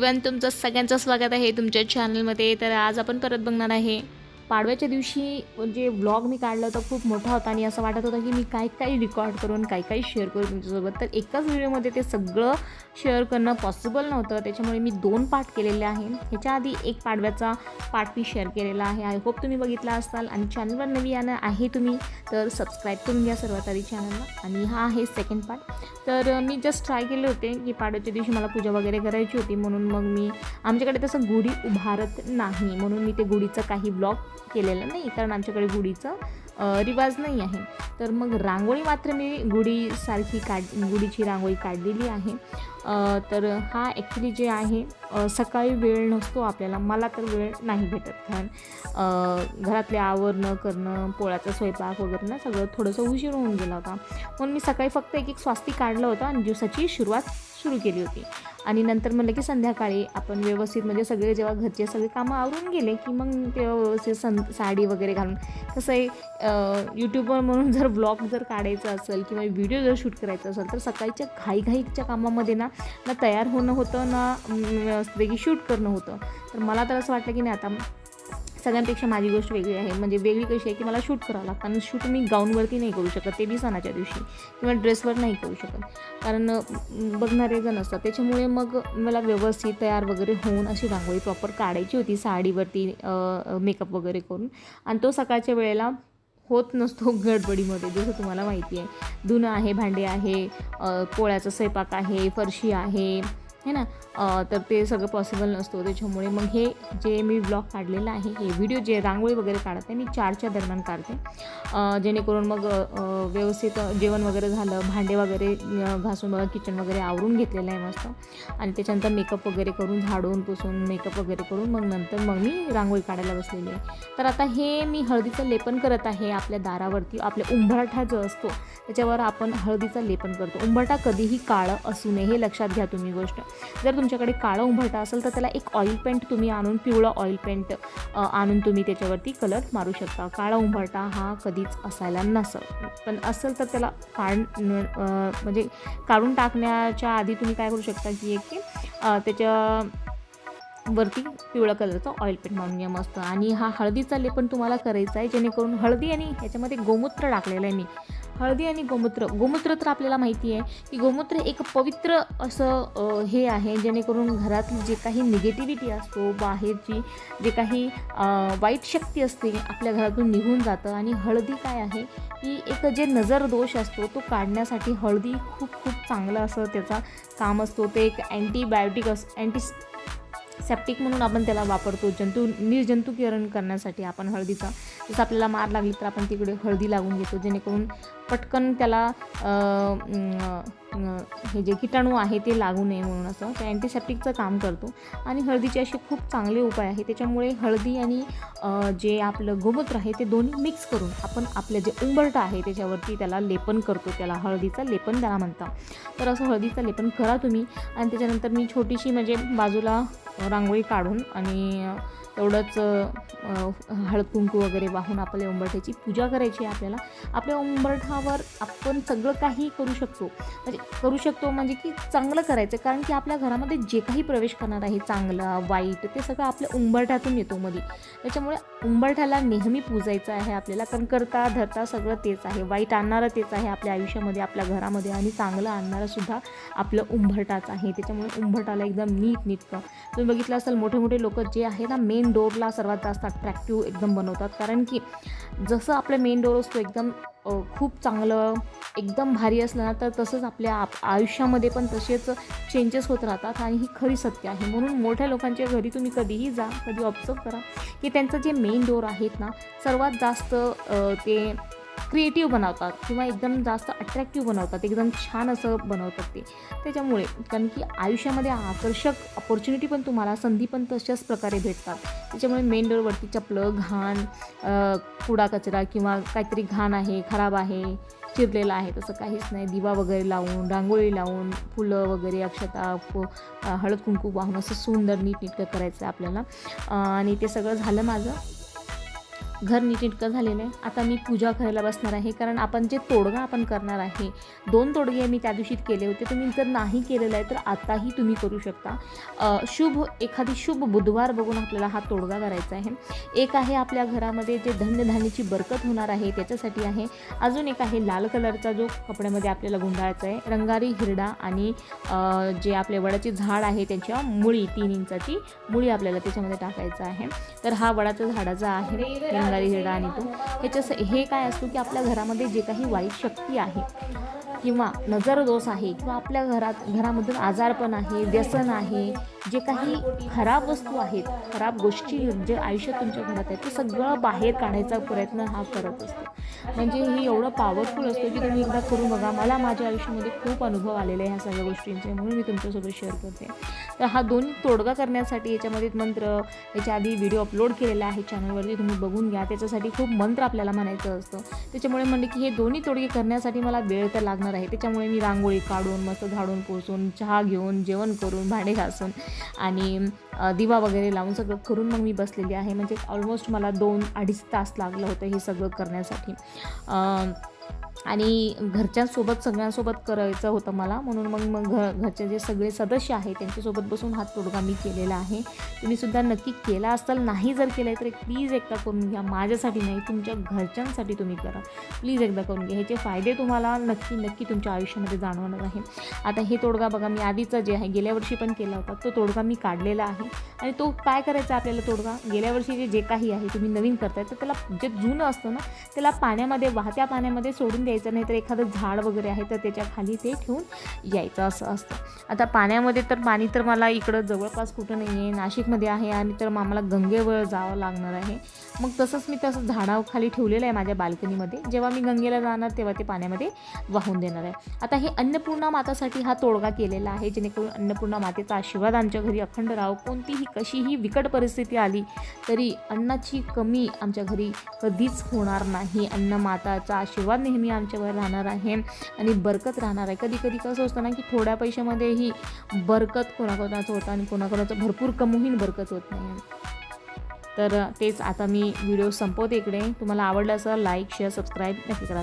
Everyone तुमचं सगळ्यांचं स्वागत आहे तुमच्या चॅनलमध्ये तर आज आपण परत बघणार आहे. पाडव्याच्या दिवशी म्हणजे जे ब्लॉग मी काढला होता खूप मोठा होता आणि असं वाटत होतं की मी काय काय रेकॉर्ड करून काय काय शेअर करू तुमच्यासोबत. तर एकाच व्हिडिओमध्ये ते सगळं शेअर करणं पॉसिबल नव्हतं. त्याच्यामुळे मी दोन पार्ट केलेले आहे ह्याच्या आधी एक पाडव्याचा पार्ट मी शेअर केलेला आहे. आय होप तुम्ही बघितला असाल आणि चॅनलवर नवीन आहे तुम्ही तर सबस्क्राईब करून घ्या सर्वात आधी चॅनलला आणि हा आहे सेकंड पार्ट तर मी जस्ट ट्राय केले होते की पाडव्याच्या दिवशी मला पूजा वगैरे करायची होती म्हणून मग मी आमच्याकडे तसं गुढी उभारत नाही. म्हणून मी ते गुढीचं काही ब्लॉग केलेलं नाही कारण आमच्याकडे गुढीचं रिवाज नाही आहे. तर मग रांगोळी मात्र मी गुढीसारखी काढ गुढीची रांगोळी काढलेली आहे. तर हा ॲक्च्युली जे आहे सकाळी वेळ नसतो आपल्याला. मला तर वेळ नाही भेटत. कारण घरातले आवरणं करणं पोळ्याचा स्वयंपाक वगैरे ना सगळं थोडंसं उशीर होऊन गेला होता. म्हणून मी सकाळी फक्त एक एक स्वास्तिक काढलं होतं आणि दिवसाची सुरुवात सुरू केली होती. आणि नंतर म्हणलं की संध्याकाळी आपण व्यवस्थित म्हणजे सगळे जेव्हा घरचे सगळे कामं आवरून गेले की मग ते व्यवस्थित सं साडी वगैरे घालून. कसं आहे यूट्यूबवर म्हणून जर ब्लॉग जर काढायचा असेल किंवा व्हिडिओ जर शूट करायचा असेल तर सकाळच्या घाईघाईच्या कामामध्ये ना ना तयार होणं होतं ना वेगळी शूट करणं होतं. तर मला तर असं वाटलं की नाही आता सगळ्यांपेक्षा माझी गोष्ट वेगळी आहे. म्हणजे वेगळी कशी आहे की मला शूट करावं लागतं. आणि शूट मी गाऊनवरती नाही करू शकत ते बी सणाच्या दिवशी. किंवा ड्रेसवर नाही करू शकत. कारण बघणारे जण असतात. त्याच्यामुळे मग मला व्यवस्थित तयार वगैरे होऊन अशी रांगोळी प्रॉपर काढायची होती साडीवरती मेकअप वगैरे करून. आणि तो सकाळच्या वेळेला होत नसतो गडबडीमध्ये जसं तुम्हाला माहिती आहे. धुणं आहे भांडे आहे पोळ्याचा स्वयंपाक आहे फरशी आहे है ना? तर ते सगळं पॉसिबल नसतो. त्याच्यामुळे मग हे जे मी ब्लॉग काढलेलं आहे हे व्हिडिओ जे रांगोळी वगैरे काढते मी चारच्या दरम्यान काढते. जेणेकरून मग व्यवस्थित जेवण वगैरे झालं भांडे वगैरे घासून बघा किचन वगैरे आवरून घेतलेलं आहे मस्त. आणि त्याच्यानंतर मेकअप वगैरे करून झाडून पुसून मेकअप वगैरे करून मग नंतर मग मी रांगोळी काढायला बसलेली आहे. तर आता हे मी हळदीचं लेपन करत आहे आपल्या दारावरती. आपल्या उंबरठा जो असतो त्याच्यावर आपण हळदीचं लेपन करतो. उंबरठा कधीही काळं असू नये हे लक्षात घ्या तुम्ही गोष्ट. जर तुमच्याकडे काळं उंबरठा असेल तर त्याला एक ऑइल पेंट तुम्ही आणून पिवळं ऑइल पेंट आणून तुम्ही त्याच्यावरती कलर मारू शकता. काळा उंबरटा हा कधीच असायला नसं पण असेल तर त्याला काढ म्हणजे काढून टाकण्याच्या आधी तुम्ही काय करू शकता की एक की त्याच्या वरती पिवळ्या कलरचा ऑइल पेंट मारून घ्या मस्त. आणि हा हळदीचा लेपन तुम्हाला करायचा आहे जेणेकरून हळदी आणि ह्याच्यामध्ये गोमूत्र टाकलेलं आहे मी. हळदी आणि गोमूत्र. गोमूत्र तर आपल्याला माहिती आहे की गोमूत्र एक पवित्र असं हे आहे जेणेकरून घरातली जे काही निगेटिव्हिटी असतो बाहेरची जे काही वाईट शक्ती असते आपल्या घरातून निघून जातं. आणि हळदी काय आहे की एक जे नजर दोष असतो तो काढण्यासाठी हळदी खूप खूप चांगलं असं त्याचा काम असतो. ते एक अँटीबायोटिक अस अँटी सेप्टिक म्हणून आपण त्याला वापरतो. जंतू निर्जंतुकीकरण करण्यासाठी आपण हळदीचा जसं आपल्याला मार लागली तर आपण तिकडे हळदी लागून घेतो जेणेकरून पटकन त्याला हे जे किटाणू आहे ते लागू नये म्हणून असं ते अँटीसेप्टिकचं काम करतो. आणि हळदीचे असे खूप चांगले उपाय आहे त्याच्यामुळे हळदी आणि जे आपलं गोमूत्र आहे ते दोन्ही मिक्स करून आपण आपलं जे उंबरटं आहे त्याच्यावरती त्याला लेपन करतो. त्याला हळदीचं लेपन त्याला म्हणतात. तर असं हळदीचं लेपन करा तुम्ही. आणि त्याच्यानंतर मी छोटीशी म्हणजे बाजूला रांगोळी काढून आणि तेवढंच हळद कुंकू वगैरे वाहून आपल्या उंबरठ्याची पूजा करायची आहे आपल्याला. आपल्या उंबरठावर आपण सगळं काही करू शकतो. म्हणजे करू शकतो. म्हणजे की चांगलं करायचं. कारण की आपल्या घरामध्ये जे काही प्रवेश करणार आहे चांगलं वाईट ते सगळं आपल्या उंबरठ्यातून येतो मध्ये त्याच्यामुळे उंबरठ्याला नेहमी पूजायचं आहे आपल्याला. कारण करता धरता सगळं तेच आहे. वाईट आणणारं तेच आहे आपल्या आयुष्यामध्ये आपल्या घरामध्ये. आणि चांगलं आणणारं सुद्धा आपलं उंबरठाच आहे. त्याच्यामुळे उंबरठाला एकदम नीट नीटकं तुम्ही बघितलं असाल मोठे मोठे लोक जे आहे ना मेन डोअरला सर्वात जास्त अट्रॅक्टिव्ह एकदम बनवतात. कारण की जसं आपलं मेन डोर असतो एकदम खूप चांगलं एकदम भारी असलं ना तर तसंच आपल्या आप आयुष्यामध्ये पण तसेच चेंजेस होत राहतात आणि ही खरी सत्य आहे. म्हणून मोठ्या लोकांच्या घरी तुम्ही कधीही जा कधी ऑब्झर्व करा की त्यांचं जे मेन डोर आहेत ना सर्वात जास्त ते क्रिएटिव्ह बनवतात किंवा एकदम जास्त अट्रॅक्टिव्ह बनवतात एकदम छान असं बनवतात ते. त्याच्यामुळे कारण की आयुष्यामध्ये आकर्षक अपॉर्च्युनिटी पण तुम्हाला संधी पण तशाच प्रकारे भेटतात. त्याच्यामुळे मेन डोरवरती चपलं घाण कुडा कचरा किंवा काहीतरी घाण आहे खराब आहे चिरलेलं आहे तसं काहीच नाही. दिवा वगैरे लावून रांगोळी लावून फुलं वगैरे अक्षता हळद कुंकू वाहून असं सुंदर नीटनेटकं करायचं आहे आपल्याला. आणि ते सगळं झालं माझं. घर नीटनेटकं झालेलं आहे आता मी पूजा करायला बसणार आहे. कारण आपण जे तोडगा आपण करणार आहे दोन तोडगे मी त्या दिवशी केले होते. तुम्ही जर नाही केलेलं आहे तर आताही तुम्ही करू शकता. शुभ एखादी शुभ बुधवार बघून आपल्याला हा तोडगा करायचा आहे. एक आहे आपल्या घरामध्ये जे धन्यधान्याची बरकत होणार आहे त्याच्यासाठी आहे. अजून एक आहे लाल कलरचा जो कपड्यामध्ये आपल्याला गुंडाळायचा आहे. रंगारी हिरडा आणि जे आपले वडाचे झाड आहे त्याच्या मुळी तीन इंचाची मुळी आपल्याला त्याच्यामध्ये टाकायचं आहे. तर हा वडाचा झाडाचा आहे. रंगारी हिरडा तो. हे काय असतो की आपल्या घरामध्ये जे काही वाईट शक्ती आहे किंवा नजर दोष आहे किंवा आपल्या घरात घरामधून आजारपण आहे व्यसन आहे जे काही खराब वस्तू आहेत खराब गोष्टी म्हणजे जे आयुष्यात तुमच्या घरात आहेत ते सगळं बाहेर काढायचा प्रयत्न हा करत असतो. म्हणजे हे एवढं पॉवरफुल असतं की तुम्ही एकदा करून बघा. मला माझ्या आयुष्यामध्ये खूप अनुभव आलेला आहे ह्या सगळ्या गोष्टींचे. म्हणून मी तुमच्यासोबत शेअर करते. तर हा दोन तोडगा करण्यासाठी याच्यामध्ये मंत्र याच्या आधी व्हिडिओ अपलोड केलेला आहे चॅनलवरती तुम्ही बघून घ्या. त्याच्यासाठी खूप मंत्र आपल्याला म्हणायचं असतं. त्याच्यामुळे म्हणजे की हे दोन्ही तोडगे करण्यासाठी मला वेळ तर लागणार आहे. त्याच्यामुळे मी रांगोळी काढून मस्त झाडून पोसून चहा घेऊन जेवण करून भांडे घासून आणि दिवा वगैरे लावून सगळं करून मग मी बसलेली आहे. म्हणजे ऑलमोस्ट मला दोन अडीच तास लागलं होतं हे सगळं करण्यासाठी. 嗯 आणि घरच्यांसोबत सगळ्यांसोबत करायचं होतं मला. म्हणून मग मग घर घरचे जे सगळे सदस्य आहेत त्यांच्यासोबत बसून हा तोडगा मी केलेला आहे. तुम्हीसुद्धा नक्की केला असाल नाही जर केलं आहे तर प्लीज एकदा करून घ्या. माझ्यासाठी नाही तुमच्या घरच्यांसाठी तुम्ही करा. प्लीज एकदा करून घ्या. ह्याचे फायदे तुम्हाला नक्की नक्की तुमच्या आयुष्यामध्ये जाणवणार आहे आता हे तोडगा बघा मी आधीचा जे आहे गेल्या वर्षी पण केला होता. तो तोडगा मी काढलेला आहे. आणि तो काय करायचा आपल्याला तोडगा? गेल्या वर्षी जे जे काही आहे तुम्ही नवीन करताय तर त्याला जे जुनं असतं ना त्याला पाण्यामध्ये वाहत्या पाण्यामध्ये सोडून द्यायचं नाही तर एखादं झाड वगैरे आहे तर त्याच्याखाली ते ठेवून यायचं असं असतं. आता पाण्यामध्ये तर पाणी तर मला इकडं जवळपास कुठं नाही आहे नाशिकमध्ये आहे आणि तर आम्हाला गंगेवर जावं लागणार आहे. मग तसंच मी तसं झाडाखाली ठेवलेलं आहे माझ्या बाल्कनीमध्ये. जेव्हा मी गंगेला जाणार तेव्हा ते पाण्यामध्ये वाहून देणार आहे. आता हे अन्नपूर्णा मातासाठी हा तोडगा केलेला आहे जेणेकरून अन्नपूर्णा मातेचा आशीर्वाद आमच्या घरी अखंड राहो. कोणतीही कशीही बिकट परिस्थिती आली तरी अन्नाची कमी आमच्या घरी कधीच होणार नाही. अन्न माताचा आशीर्वाद नेहमी आमच्यावर राहणार आहे आणि बरकत राहणार आहे. कधी कधी कसं असतं ना की थोड्या पैशामध्येही बरकत कोणाकोणाचं होतं आणि कोणाकोणाचं भरपूर कमवून बरकत होत नाही. तर तेच आता मी व्हिडिओ संपवते इकडे. तुम्हाला आवडलं असं लाईक शेअर सबस्क्राईब नक्की करा.